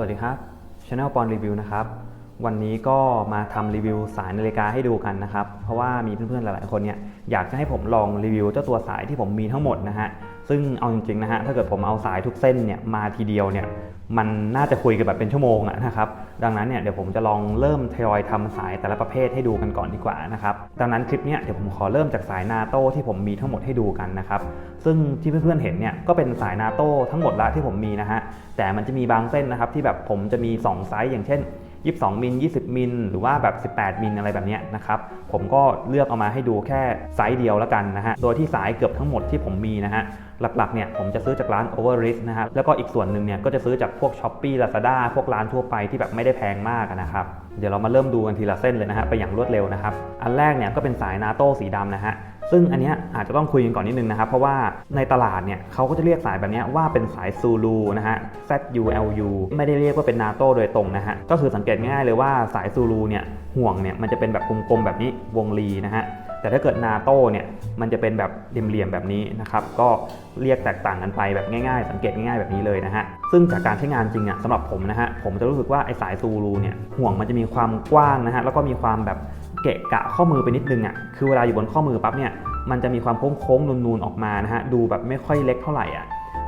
วัสดีครับช anel ปอนรีวิวนะครับ วันนี้ก็มาทำรีวิวสายนาฬิกาให้ดูกันนะครับ เพราะว่ามีเพื่อนๆหลายๆคนเนี่ย อยากจะให้ผมลองรีวิวเจ้าตัวสายที่ผมมีทั้งหมดนะฮะ ซึ่งเอาจริงๆนะฮะ ถ้าเกิดผมเอาสายทุกเส้นเนี่ยมาทีเดียวเนี่ย มันน่าจะคุยกันแบบเป็นชั่วโมงอะนะครับ ดังนั้นเนี่ยเดี๋ยวผมจะลองเริ่มทยอยทำสายแต่ละประเภทให้ดูกันก่อนดีกว่านะครับ ดังนั้นคลิปเนี้ยเดี๋ยวผมขอเริ่มจากสายนาโต้ที่ผมมีทั้งหมดให้ดูกันนะครับ ซึ่งที่เพื่อนๆเห็นเนี่ยก็เป็นสายนาโต้ทั้งหมดละที่ผมมีนะฮะ แต่มันจะมีบางเส้นนะครับที่แบบผมจะมี2ไซส์อย่างเช่น 22 มิล 20 มิล หรือว่าแบบ 18 มิลอะไรแบบนี้นะครับ ผมก็เลือกเอามาให้ดูแค่ไซส์เดียวแล้วกันนะฮะ โดยที่สายเกือบทั้งหมดที่ผมมีนะฮะ หลักๆเนี่ยผมจะซื้อจากร้าน o v e r r i s นะครับแล้วก็อีกส่วนหนึ่งเนี่ยก็จะซื้อจากพวก s h อ p e e Lazada พวกร้านทั่วไปที่แบบไม่ได้แพงมากนะครับ เดี๋ยวเรามาเริ่มดูกันทีละเส้นเลยนะฮะ ไปอย่างรวดเร็วนะครับ อันแรกเนี่ยก็เป็นสายนาโต้สีดำนะฮะ ซึ่งอันนี้อาจจะต้องคุยกันก่อนนิดนึงนะครับ เพราะว่าในตลาดเนี่ยเขาก็จะเรียกสายแบบนี้ว่าเป็นสายซูลูนะฮะ ZULU ไม่ได้เรียกว่าเป็นนาโต้โดยตรงนะฮะ ก็คือสังเกตง่ายเลยว่าสายซูลูเนี่ยห่วงเนี่ยมันจะเป็นแบบกลมๆแบบนี้วงรีนะฮะแต่ถ้าเกิดนาโต้เนี่ยมันจะเป็นแบบเหลี่ยมๆแบบนี้นะครับก็เรียกแตกต่างกันไปแบบง่ายๆ สังเกตง่ายๆแบบนี้เลยนะฮะซึ่งจากการใช้งานจริงอะสำหรับผมนะฮะผมจะรู้สึกว่าไอ้สายซูรูเนี่ยห่วงมันจะมีความกว้างนะฮะแล้วก็มีความแบบ เกะกะข้อมือไปนิดนึงอะคือเวลาอยู่บนข้อมือปั๊บเนี่ยมันจะมีความโค้งๆนูนๆออกมานะฮะดูแบบไม่ค่อยเล็กเท่าไหร่อะ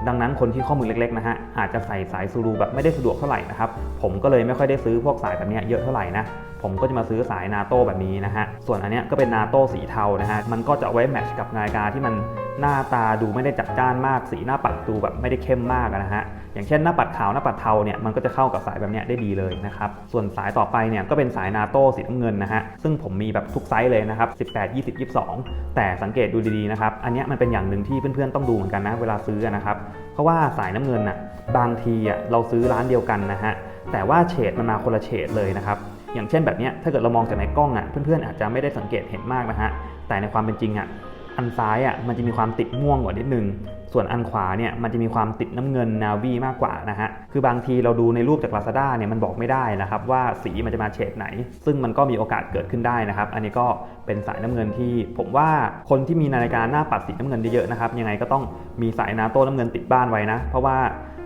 ดังนั้นคนที่ข้อมือเล็กๆนะฮะอาจจะใส่สายซูรูแบบไม่ได้สะดวกเท่าไหร่นะครับผมก็เลยไม่ค่อยได้ซื้อพวกสายแบบนี้เยอะเท่าไหร่นะ ผมก็จะมาซื้อสายนาโต้แบบนี้นะฮะ ส่วนอันเนี้ยก็เป็นนาโต้สีเทานะฮะ มันก็จะไว้แมทช์กับนาฬิกาที่มันหน้าตาดูไม่ได้จัดจ้านมาก สีหน้าปัดดูแบบไม่ได้เข้มมากนะฮะ อย่างเช่นหน้าปัดขาวหน้าปัดเทาเนี่ยมันก็จะเข้ากับสายแบบเนี้ยได้ดีเลยนะครับ ส่วนสายต่อไปเนี่ยก็เป็นสายนาโต้สีน้ำเงินนะฮะ ซึ่งผมมีแบบทุกไซส์เลยนะครับ18 20 22 แต่สังเกตดูดีๆนะครับ อันเนี้ยมันเป็นอย่างหนึ่งที่เพื่อนๆต้องดูเหมือนกันนะเวลาซื้อนะครับ เพราะว่าสายน้ำเงินน่ะบางทีอะเราซื้อร้านเดียวกันนะฮะแต่ว่าเฉดมันมาคนละเฉดเลยนะครับ อย่างเช่นแบบนี้ถ้าเกิดเรามองจากในกล้องอะเพื่อนๆอาจจะไม่ได้สังเกตเห็นมากนะฮะแต่ในความเป็นจริงอะอันซ้ายอะมันจะมีความติดม่วงกว่านิดนึง ส่วนอันขวาเนี่ยมันจะมีความติดน้ำเงินนาวีมากกว่านะฮะ คือบางทีเราดูในรูปจาก Lazada เนี่ยมันบอกไม่ได้นะครับว่าสีมันจะมาเฉดไหน ซึ่งมันก็มีโอกาสเกิดขึ้นได้นะครับ อันนี้ก็เป็นสายน้ำเงินที่ผมว่าคนที่มีนาฬิกาหน้าปัดสีน้ำเงินเยอะๆนะครับยังไงก็ต้องมีสายนาโต้น้ำเงินติดบ้านไว้นะ เพราะว่า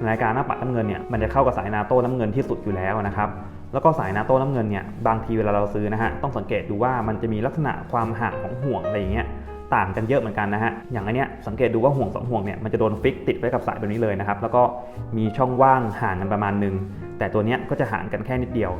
นาฬิกาหน้าปัดน้ำเงินเนี่ยมันจะเข้ากับสายนาโต้น้ำเงินที่สุดอยู่แล้วนะครับ แล้วก็สายนาโต้น้ำเงินเนี่ยบางทีเวลาเราซื้อนะฮะต้องสังเกตดูว่ามันจะมีลักษณะความห่างของห่วงอะไรอย่างเงี้ยต่างกันเยอะเหมือนกันนะฮะ อย่างอันเนี้ยสังเกตดูว่าห่วงสองห่วงเนี่ยมันจะโดนฟิกติดไว้กับสายแบบนี้เลยนะครับ แล้วก็มีช่องว่างห่างกันประมาณนึง แต่ตัวเนี้ยก็จะห่างกันแค่นิดเดียว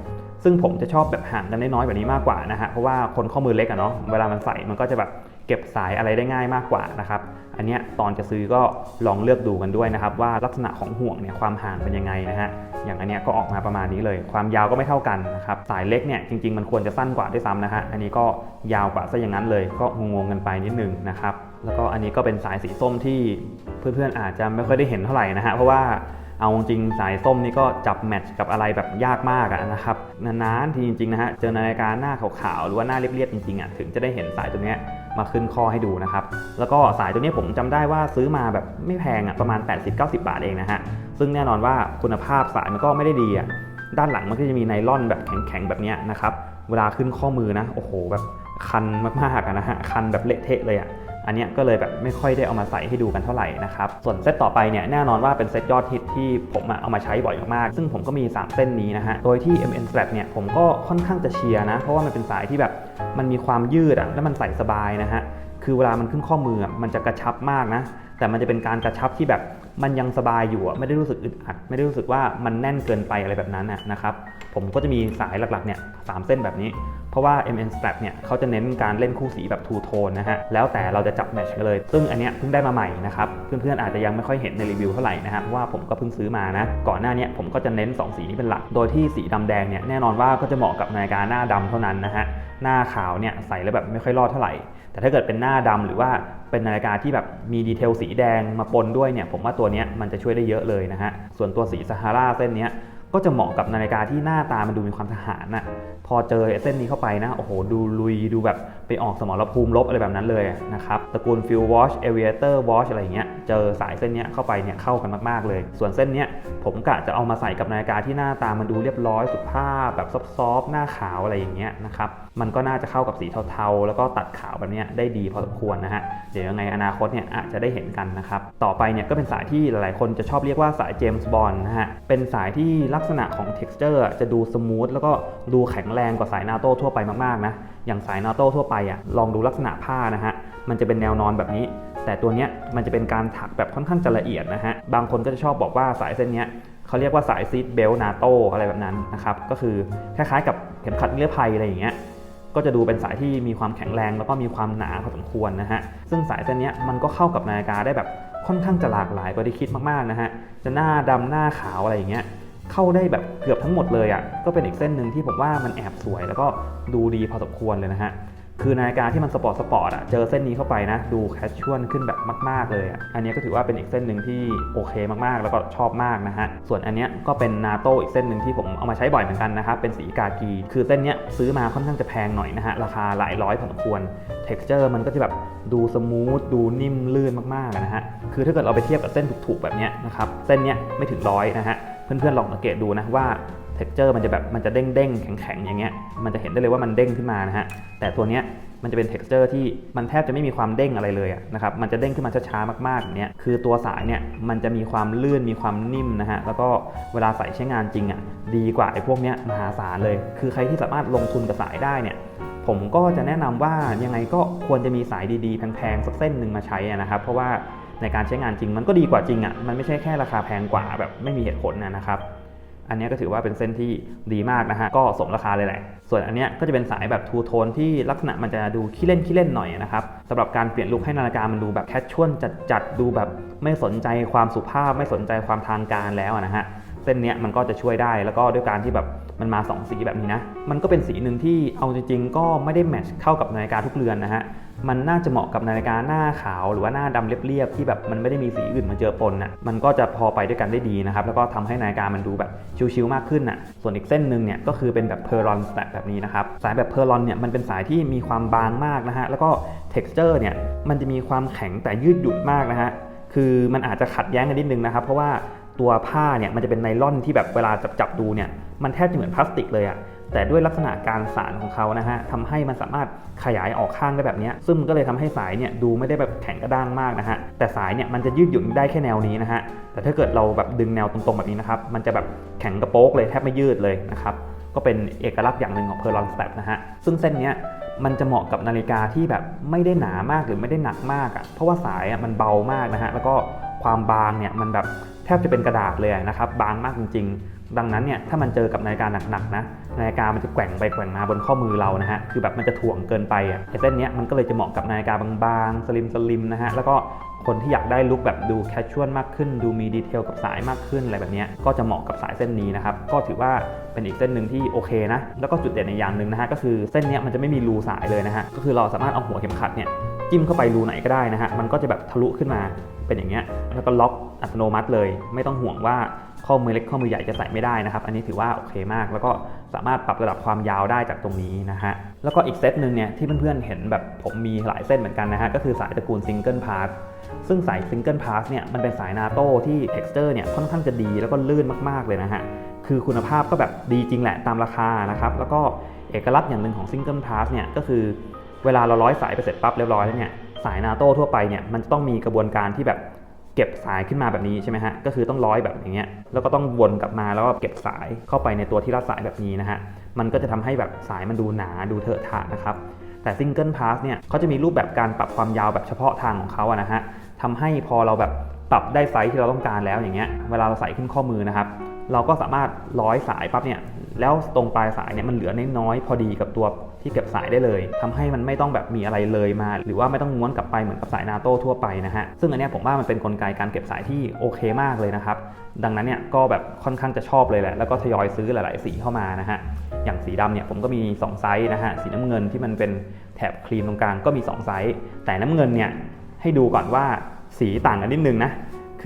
ซึ่งผมจะชอบแบบห่างกันน้อยๆแบบนี้มากกว่านะฮะ เพราะว่าคนข้อมือเล็กอะเนาะ เวลามันใส่มันก็จะแบบเก็บสายอะไรได้ง่ายมากกว่านะครับ อันเนี้ยตอนจะซื้อก็ลองเลือกดูกันด้วยนะครับ ว่าลักษณะของห่วงเนี่ยความห่างเป็นยังไงนะฮะอย่างอันเนี้ยก็ออกมาประมาณนี้เลย ความยาวก็ไม่เท่ากันนะครับสายเล็กเนี่ยจริงๆมันควรจะสั้นกว่าด้วยซ้ำนะฮะอันนี้ก็ยาวกว่าซะอย่างนั้นเลย ก็งงๆกันไปนิดนึงนะครับแล้วก็อันนี้ก็เป็นสายสีส้มที่เพื่อนๆอาจจะไม่ค่อยได้เห็นเท่าไหร่นะฮะเพราะว่า เอาจริงสายส้มนี่ก็จับแมทช์กับอะไรแบบยากมากะนะครับ นานๆทีจริงๆนะฮะ เจอนาฬิกาหน้าขาวๆ หรือว่าหน้าเรียบๆ จริงๆอะถึงจะได้เห็นสายตัวนี้มาขึ้นข้อให้ดูนะครับ แล้วก็สายตัวนี้ผมจำได้ว่าซื้อมาแบบไม่แพงอะประมาณ 80-90 บาทเองนะฮะ ซึ่งแน่นอนว่าคุณภาพสายมันก็ไม่ได้ดีอะ ด้านหลังมันก็จะมีไนล่อนแบบแข็งๆแบบนี้นะครับ เวลาขึ้นข้อมือนะ โอ้โหแบบคันมากๆนะฮะ คันแบบเละเทะเลยอะ อันนี้ก็เลยแบบไม่ค่อยได้เอามาใส่ให้ดูกันเท่าไหร่นะครับส่วนเซตต่อไปเนี่ยแน่นอนว่าเป็นเซตยอดฮิตที่ผมเอามาใช้บ่อยมากๆซึ่งผมก็มี 3 เส้นนี้นะฮะโดยที่ MN Strap เนี่ยผมก็ค่อนข้างจะเชียร์นะเพราะว่ามันเป็นสายที่แบบมันมีความยืดอะและมันใส่สบายนะฮะคือเวลามันขึ้นข้อมือมันจะกระชับมากนะแต่มันจะเป็นการกระชับที่แบบมันยังสบายอยู่ไม่ได้รู้สึกอึดอัด ไม่ได้รู้สึกว่ามันแน่นเกินไปอะไรแบบนั้นนะครับผมก็จะมีสายหลักๆเนี่ยสามเส้นแบบนี้ ราะว่า MN Strap เนี่ยเขาจะเน้นการเล่นคู่สีแบบทูโทนนะฮะ แล้วแต่เราจะจับแมทช์กันเลย ซึ่งอันเนี้ยเพิ่งได้มาใหม่นะครับ เพื่อนๆอาจจะยังไม่ค่อยเห็นในรีวิวเท่าไหร่นะฮะเพราะว่าผมก็เพิ่งซื้อมานะ ก่อนหน้านี้ผมก็จะเน้น 2 สีนี้เป็นหลัก โดยที่สีดำแดงเนี่ยแน่นอนว่าก็จะเหมาะกับนาฬิกาหน้าดำเท่านั้นนะฮะ หน้าขาวเนี่ยใส่แล้วแบบไม่ค่อยรอดเท่าไหร่ แต่ถ้าเกิดเป็นหน้าดำหรือว่าเป็นนาฬิกาที่แบบมีดีเทลสีแดงมาปนด้วยเนี่ยผมว่าตัวนี้มันจะช่วยได้เยอะเลยนะฮะส่วนตัวสีซาฮาราเส้นนี้ ก็จะเหมาะกับนาฬิกาที่หน้าตามันดูมีความทหารน่ะพอเจอเส้นนี้เข้าไปนะ โอ้โห ดูลุย ดูแบบไปออกสมรภูมิลบอะไรแบบนั้นเลยนะครับ ตระกูลฟิลวอชเอเวเตอร์วอชอะไรอย่างเงี้ย เจอสายเส้นนี้เข้าไปเนี่ยเข้ากันมากๆเลย ส่วนเส้นนี้ผมกะจะเอามาใส่กับนาฬิกาที่หน้าตามันดูเรียบร้อยสุภาพแบบซอฟๆหน้าขาวอะไรอย่างเงี้ยนะครับ มันก็น่าจะเข้ากับสีเทาๆ แล้วก็ตัดขาวแบบนี้ได้ดีพอสมควรนะฮะ เดี๋ยวยังไงอนาคตเนี่ยอาจจะได้เห็นกันนะครับ ต่อไปเนี่ยก็เป็นสายที่หลายๆคนจะชอบเรียกว่าสายเจมส์บอนด์นะฮะ เป็นสายที่ลักษณะของ texture อะจะดูสมูทแล้วก็ดูแข็งแรงกว่าสายนาโต้ทั่วไปมากๆนะ อย่างสายนาโต้ทั่วไปอะลองดูลักษณะผ้านะฮะ มันจะเป็นแนวนอนแบบนี้แต่ตัวเนี้ยมันจะเป็นการถักแบบค่อนข้างจะละเอียดนะฮะ บางคนก็จะชอบบอกว่าสายเส้นเนี้ยเขาเรียกว่าสายซีดเบลนาโตอะไรแบบนั้นนะครับ ก็คือคล้ายๆกับเข็มขัดนิรภัยอะไรอย่างเงี้ย ก็จะดูเป็นสายที่มีความแข็งแรง แล้วก็มีความหนาพอสมควรนะฮะ ซึ่งสายเส้นนี้มันก็เข้ากับนาฬิกาได้แบบค่อนข้างจะหลากหลายกว่าที่คิดมากๆนะฮะ จะหน้าดำหน้าขาวอะไรอย่างเงี้ย เข้าได้แบบเกือบทั้งหมดเลยอะ่ะ ก็เป็นอีกเส้นหนึ่งที่ผมว่ามันแอบสวย แล้วก็ดูดีพอสมควรเลยนะฮะ คือนาฬิกาที่มันสปอร์ตสปอร์ตอะเจอเส้นนี้เข้าไปนะดูแคชชวลขึ้นแบบมาก ๆ เลยอะอันนี้ก็ถือว่าเป็นอีกเส้นหนึ่งที่โอเคมากๆ แล้วก็ชอบมากนะฮะส่วนอันเนี้ยก็เป็นนาโตอีกเส้นหนึ่งที่ผมเอามาใช้บ่อยเหมือนกันนะครับเป็นสีกากี คือเส้นเนี้ยซื้อมาค่อนข้างจะแพงหน่อยนะฮะราคาหลายร้อยพอสมควร texture มันก็จะแบบดูสมูทดูนิ่มลื่นมากๆนะฮะคือถ้าเกิดเราไปเทียบกับเส้นถูกๆแบบเนี้ยนะครับเส้นเนี้ยไม่ถึงร้อยนะฮะเพื่อนๆลองสังเกตดูนะว่า เท็กเจอร์มันจะแบบมันจะเด้งเด้งๆแข็งอย่างเงี้ยมันจะเห็นได้เลยว่ามันเด้งขึ้นมานะฮะแต่ตัวเนี้ยมันจะเป็น t e x t อร์ที่มันแทบจะไม่มีความเด้งอะไรเลยนะครับ มันจะเด้งขึ้นมาช้าๆมากๆอย่างเนี้ย คือตัวสายเนี่ยมันจะมีความลื่นมีความนิ่มนะฮะ แล้วก็เวลาใส่ใช้งานจริงอะดีกว่าไอ้พวกเนี้ยมหาศาลเลย คือใครที่สามารถลงทุนกับสายได้เนี่ยผมก็จะแนะนำว่ายังไงก็ควรจะมีสายดีๆ แพงๆสักเส้นหนึ่งมาใช้นะครับ เพราะว่าในการใช้งานจริงมันก็ดีกว่าจริงอะ มันไม่ใช่แค่ราคาแพงกว่าแบบไม่มีเหตุผลนะครับ อันนี้ก็ถือว่าเป็นเส้นที่ดีมากนะฮะ ก็สมราคาเลยแหละ ส่วนอันนี้ก็จะเป็นสายแบบทูโทนที่ลักษณะมันจะดูขี้เล่นขี้เล่นหน่อยนะครับสำหรับการเปลี่ยนลุคให้นาฬิกามันดูแบบแคชชวลจัดๆดูแบบไม่สนใจความสุภาพไม่สนใจความทางการแล้วนะฮะเส้นเนี้ยมันก็จะช่วยได้แล้วก็ด้วยการที่แบบมันมา 2 สีแบบนี้นะ มันก็เป็นสีหนึ่งที่เอาจริงๆ ก็ไม่ได้แมทช์เข้ากับนาฬิกาทุกเรือนนะฮะ มันน่าจะเหมาะกับนาฬิกาหน้าขาวหรือว่าหน้าดำเรียบๆที่แบบมันไม่ได้มีสีอื่นมาเจอปนน่ะมันก็จะพอไปด้วยกันได้ดีนะครับแล้วก็ทำให้นาฬิกามันดูแบบชิวๆมากขึ้นน่ะส่วนอีกเส้นหนึ่งเนี่ยก็คือเป็นแบบเพอร์ลอนแบบแบบนี้นะครับสายแบบเพอร์ลอนเนี่ยมันเป็นสายที่มีความบางมากนะฮะแล้วก็ texture เนี่ยมันจะมีความแข็งแต่ยืดหยุ่นมากนะฮะคือมันอาจจะขัดแย้งกันนิดนึงนะครับ เพราะว่าตัวผ้าเนี่ยมันจะเป็นไนล่อนที่แบบเวลาจับจับดูเนี่ยมันแทบจะเหมือนพลาสติกเลยอะ แต่ด้วยลักษณะการสานของเขานะฮะทำให้มันสามารถขยายออกข้างได้แบบนี้ ซึ่งก็เลยทำให้สายเนี่ยดูไม่ได้แบบแข็งกระด้างมากนะฮะ แต่สายเนี่ยมันจะยืดหยุ่นได้แค่แนวนี้นะฮะ แต่ถ้าเกิดเราแบบดึงแนวตรงๆแบบนี้นะครับ มันจะแบบแข็งกระโป๊กเลยแทบไม่ยืดเลยนะครับ ก็เป็นเอกลักษณ์อย่างหนึ่งของเพอร์ลอนส t ต p นะฮะ ซึ่งเส้นเนี้ยมันจะเหมาะกับนาฬิกาที่แบบไม่ได้หนามากหรือไม่ได้หนักมากอะ่ะ เพราะว่าสายอะมันเบามากนะฮะ แล้วก็ความบางเนี่ยมันแบบแทบจะเป็นกระดาษเลยนะครับ บางมากจริงๆ ดังนั้นเนี่ยถ้ามันเจอกับนาฬิกาหนักๆนะนาฬิกามันจะแกว่งไปแกว่งมาบนข้อมือเรานะฮะคือแบบมันจะถ่วงเกินไปอะไอเส้นเนี้ยมันก็เลยจะเหมาะกับนาฬิกาบางๆสลิมสลิมนะฮะแล้วก็คนที่อยากได้ลุคแบบดูแคชชวลมากขึ้น ดูมีดีเทลกับสายมากขึ้นอะไรแบบเนี้ยก็จะเหมาะกับสายเส้นนี้นะครับ ก็ถือว่าเป็นอีกเส้นหนึ่งที่โอเคนะ แล้วก็จุดเด่นในอย่างหนึ่งนะฮะก็คือเส้นเนี้ยมันจะไม่มีรูสายเลยนะฮะก็คือเราสามารถเอาหัวเข็มขัดเนี่ยจิ้มเข้าไปรูไหนก็ได้นะฮะมันก็จะแบบทะลุขึ้นมาเป็นอย่างเงี้ยแล้วก็ล็อกอัตโนมัติเลย ไม่ต้องห่วงว่า ข้อมือเล็กข้อมือใหญ่จะใส่ไม่ได้นะครับ อันนี้ถือว่าโอเคมาก แล้วก็สามารถปรับระดับความยาวได้จากตรงนี้นะฮะ แล้วก็อีกเซตหนึ่งเนี่ยที่เพื่อนๆเห็นแบบผมมีหลายเส้นเหมือนกันนะฮะ ก็คือสายตระกูลซิงเกิลพาสซึ่งสายซิงเกิลพาสเนี่ยมันเป็นสายนาโต้ที่ texture เนี่ยค่อนข้างจะดีแล้วก็ลื่นมากๆเลยนะฮะ คือคุณภาพก็แบบดีจริงแหละตามราคานะครับ แล้วก็เอกลักษณ์อย่างหนึ่งของซิงเกิลพาสเนี่ยก็คือเวลาเราร้อยสายไปเสร็จปั๊บเรียบร้อยแล้วเนี่ยสายนาโต้ทั่วไปเนี่ยมันจะต้องมีกระบวนการที่แบบ เก็บสายขึ้นมาแบบนี้ใช่ไหมฮะ ก็คือต้องร้อยแบบอย่างเงี้ย แล้วก็ต้องวนกลับมาแล้วก็เก็บสายเข้าไปในตัวที่รัดสายแบบนี้นะฮะ มันก็จะทำให้แบบสายมันดูหนาดูเถอะทะนะครับ แต่ซิงเกิลพาสเนี่ยเขาจะมีรูปแบบการปรับความยาวแบบเฉพาะทางของเขาอะนะฮะทำให้พอเราแบบปรับได้ไซส์ที่เราต้องการแล้วอย่างเงี้ย เวลาเราใส่ขึ้นข้อมือนะครับ เราก็สามารถร้อยสายปั๊บเนี่ยแล้วตรงปลายสายเนี่ยมันเหลือน้อยๆพอดีกับตัวที่เก็บสายได้เลยทำให้มันไม่ต้องแบบมีอะไรเลยมา หรือว่าไม่ต้องม้วนกลับไปเหมือนกับสายนาโต้ทั่วไปนะฮะซึ่งอันนี้ผมว่ามันเป็นนกลไกการเก็บสายที่โอเคมากเลยนะครับ ดังนั้นเนี่ยก็แบบค่อนข้างจะชอบเลยแหละ แล้วก็ทยอยซื้อหลาย ๆ สีเข้ามานะฮะ อย่างสีดำเนี่ยผมก็มี 2 ไซส์นะฮะ สีน้ำเงินที่มันเป็นแถบครีมตรงกลางก็มี 2 ไซส์ แต่น้ำเงินเนี่ยให้ดูก่อนว่าสีต่างกันนิดนึงนะ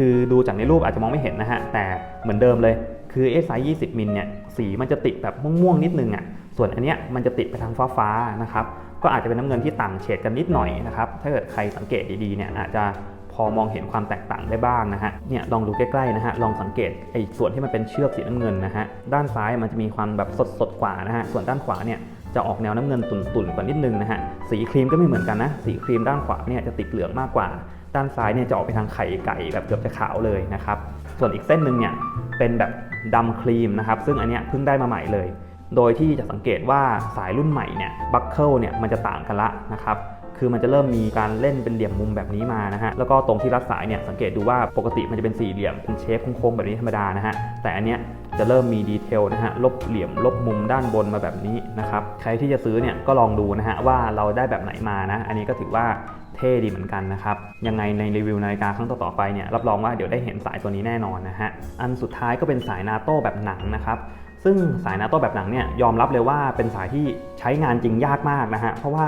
คือดูจากในรูปอาจจะมองไม่เห็นนะฮะ แต่เหมือนเดิมเลย คือไอ้ไซส์20มิลเนี่ย สีมันจะติดแบบม่วงๆนิดนึงอะ ส่วนอันเนี้ยมันจะติดไปทางฟ้าๆนะครับ ก็อาจจะเป็นน้ำเงินที่ต่างเฉดกันนิดหน่อยนะครับ ถ้าเกิดใครสังเกตดีๆเนี่ยอาจจะพอมองเห็นความแตกต่างได้บ้างนะฮะ เนี่ยลองดูใกล้ๆนะฮะ ลองสังเกตไอ้ส่วนที่มันเป็นเชือกสีน้ำเงินนะฮะ ด้านซ้ายมันจะมีความแบบสดๆกว่านะฮะ ส่วนด้านขวาเนี่ยจะออกแนวน้ำเงินตุ่นๆกว่านิดนึงนะฮะ สีครีมก็ไม่เหมือนกันนะ สีครีมด้านขวาเนี่ยจะติดเหลืองมากกว่า ด้านซ้ายเนี่ยจะออกไปทางไข่ไก่แบบเกือบจะขาวเลยนะครับ ส่วนอีกเส้นหนึ่งเนี่ยเป็นแบบดำครีมนะครับ ซึ่งอันเนี้ยเพิ่งได้มาใหม่เลย โดยที่จะสังเกตว่าสายรุ่นใหม่เนี่ยบัคเกิลเนี่ยมันจะต่างกันละนะครับคือมันจะเริ่มมีการเล่นเป็นเหลี่ยมมุมแบบนี้มานะฮะ แล้วก็ตรงที่รัดสายเนี่ยสังเกตดูว่าปกติมันจะเป็นสี่เหลี่ยมเป็นเชฟโค้งๆแบบนี้ธรรมดานะฮะ แต่อันเนี้ยจะเริ่มมีดีเทลนะฮะ ลบเหลี่ยมลบมุมด้านบนมาแบบนี้นะครับ ใครที่จะซื้อเนี่ยก็ลองดูนะฮะว่าเราได้แบบไหนมานะ อันนี้ก็ถือว่า เท่ดีเหมือนกันนะครับ ยังไงในรีวิวนาฬิกาครั้งต่อๆไปเนี่ยรับรองว่าเดี๋ยวได้เห็นสายตัวนี้แน่นอนนะฮะ อันสุดท้ายก็เป็นสายนาโต้แบบหนังนะครับซึ่งสายนาโต้แบบหนังเนี่ยยอมรับเลยว่าเป็นสายที่ใช้งานจริงยากมากนะฮะเพราะว่า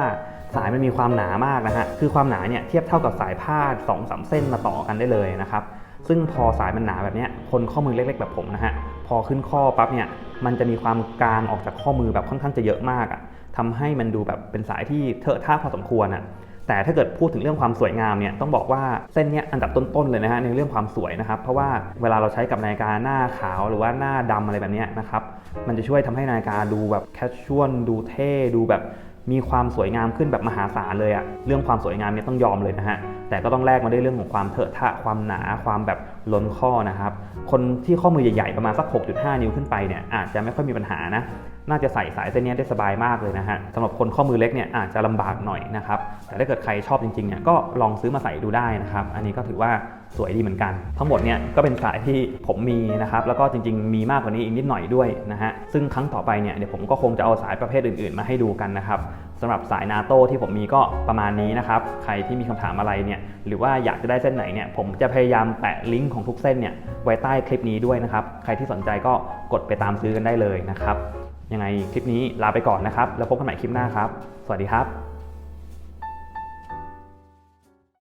สายมันมีความหนามากนะฮะคือความหนาเนี่ยเทียบเท่ากับสายผ้า2อสเส้นมาต่อกันได้เลยนะครับซึ่งพอสายมันหนาแบบเนี้ยคนข้อมือเล็ก ๆ แบบผมนะฮะพอขึ้นข้อปั๊บเนี่ยมันจะมีความกลางออกจากข้อมือแบบค่อนข้างจะเยอะมากอะ่ะทำให้มันดูแบบเป็นสายที่เถอะท่าพอสมควรอะ แต่ถ้าเกิดพูดถึงเรื่องความสวยงามเนี่ยต้องบอกว่าเส้นเนี้ยอันดับต้นๆเลยนะฮะในเรื่องความสวยนะครับ เพราะว่าเวลาเราใช้กับนาฬิกาหน้าขาวหรือว่าหน้าดำอะไรแบบเนี้ยนะครับมันจะช่วยทำให้นาฬิกาดูแบบแคชชวลดูเท่ดูแบบมีความสวยงามขึ้นแบบมหาศาลเลยอะเรื่องความสวยงามเนี่ยต้องยอมเลยนะฮะแต่ก็ต้องแลกมาด้วยเรื่องของความเถอะทะความหนาความแบบล้นข้อนะครับ คนที่ข้อมือใหญ่ๆประมาณสัก 6.5 นิ้วขึ้นไปเนี่ยอาจจะไม่ค่อยมีปัญหานะ น่าจะใส่สายเส้นนี้ได้สบายมากเลยนะฮะสำหรับคนข้อมือเล็กเนี่ยอาจจะลำบากหน่อยนะครับ แต่ถ้าเกิดใครชอบจริงๆเนี่ยก็ลองซื้อมาใส่ดูได้นะครับ อันนี้ก็ถือว่าสวยดีเหมือนกัน ทั้งหมดเนี่ยก็เป็นสายที่ผมมีนะครับ แล้วก็จริงๆ มีมากกว่านี้อีกนิดหน่อยด้วยนะฮะ ซึ่งครั้งต่อไปเนี่ยเดี๋ยวผมก็คงจะเอาสายประเภทอื่นๆ มาให้ดูกันนะครับสำหรับสายนาโต้ที่ผมมีก็ประมาณนี้นะครับ ใครที่มีคำถามอะไรเนี่ย หรือว่าอยากจะได้เส้นไหนเนี่ย ผมจะพยายามแปะลิงก์ของทุกเส้นเนี่ยไว้ใต้คลิปนี้ด้วยนะครับ ใครที่สนใจก็กดไปตามซื้อกันได้เลยนะครับ ยังไงคลิปนี้ลาไปก่อนนะครับ แล้วพบกันใหม่คลิปหน้าครับ สวัสดีครับ